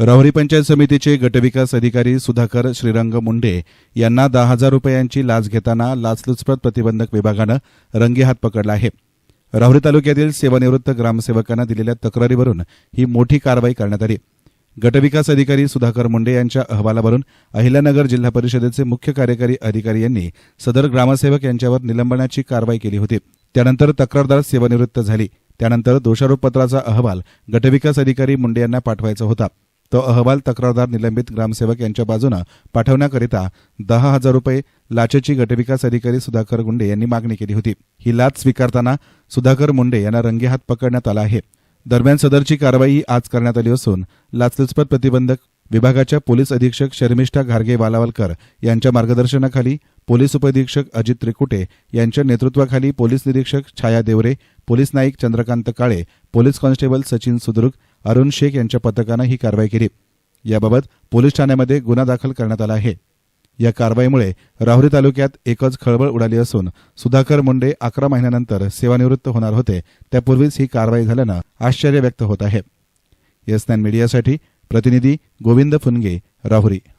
राहुरी पंचायत समितीचे गटविकास अधिकारी सुधाकर श्रीरंग मुंडे यांना दहा हजार रुपयांची लाच घेताना लाचलुचपत प्रतिबंधक विभागानं रंगेहात पकडला आहे. राहुरी तालुक्यातील सेवानिवृत्त ग्रामसेवकांना दिलेल्या तक्रारीवरून ही मोठी कारवाई करण्यात आली. गटविकास अधिकारी सुधाकर मुंडे यांच्या अहवालावरून अहिल्यानगर जिल्हा परिषदेचे मुख्य कार्यकारी अधिकारी यांनी सदर ग्रामसेवक यांच्यावर निलंबनाची कारवाई केली होती. त्यानंतर तक्रारदार सेवानिवृत्त झाली. त्यानंतर दोषारोपपत्राचा अहवाल गटविकास अधिकारी मुंडे यांना पाठवायचा होता. तो अहवाल तक्रारदार निलंबित ग्रामसेवक यांच्या बाजूनं पाठवण्याकरिता दहा हजार रुपये लाचेची गटविकास अधिकारी सुधाकर गुंडे यांनी मागणी केली होती. ही लाच स्वीकारताना सुधाकर मुंडे यांना रंगेहात पकडण्यात आला आहे. दरम्यान सदरची कारवाई आज करण्यात आली असून लाचलुचपत प्रतिबंधक विभागाच्या पोलीस अधीक्षक शर्मिष्ठा घारगे वालावलकर यांच्या मार्गदर्शनाखाली पोलीस उपअधीक्षक अजित त्रिकुटे यांच्या नेतृत्वाखाली पोलीस निरीक्षक Chhaya Deore police Naik Chandrakant Kale police constable Sachin Sudruk Arun Shaikh यांच्या पथकानं ही कारवाई केली. याबाबत पोलीस ठाण्यामध्ये गुन्हा दाखल करण्यात आला आहे. या कारवाईमुळे राहुरी तालुक्यात एकच खळबळ उडाली असून सुधाकर मुंडे अकरा महिन्यानंतर सेवानिवृत्त होणार होते. त्यापूर्वीच ही कारवाई झाल्यानं आश्चर्य व्यक्त होत आहे. येस नाईन मीडियासाठी प्रतिनिधी गोविंद फुनगे राहुरी.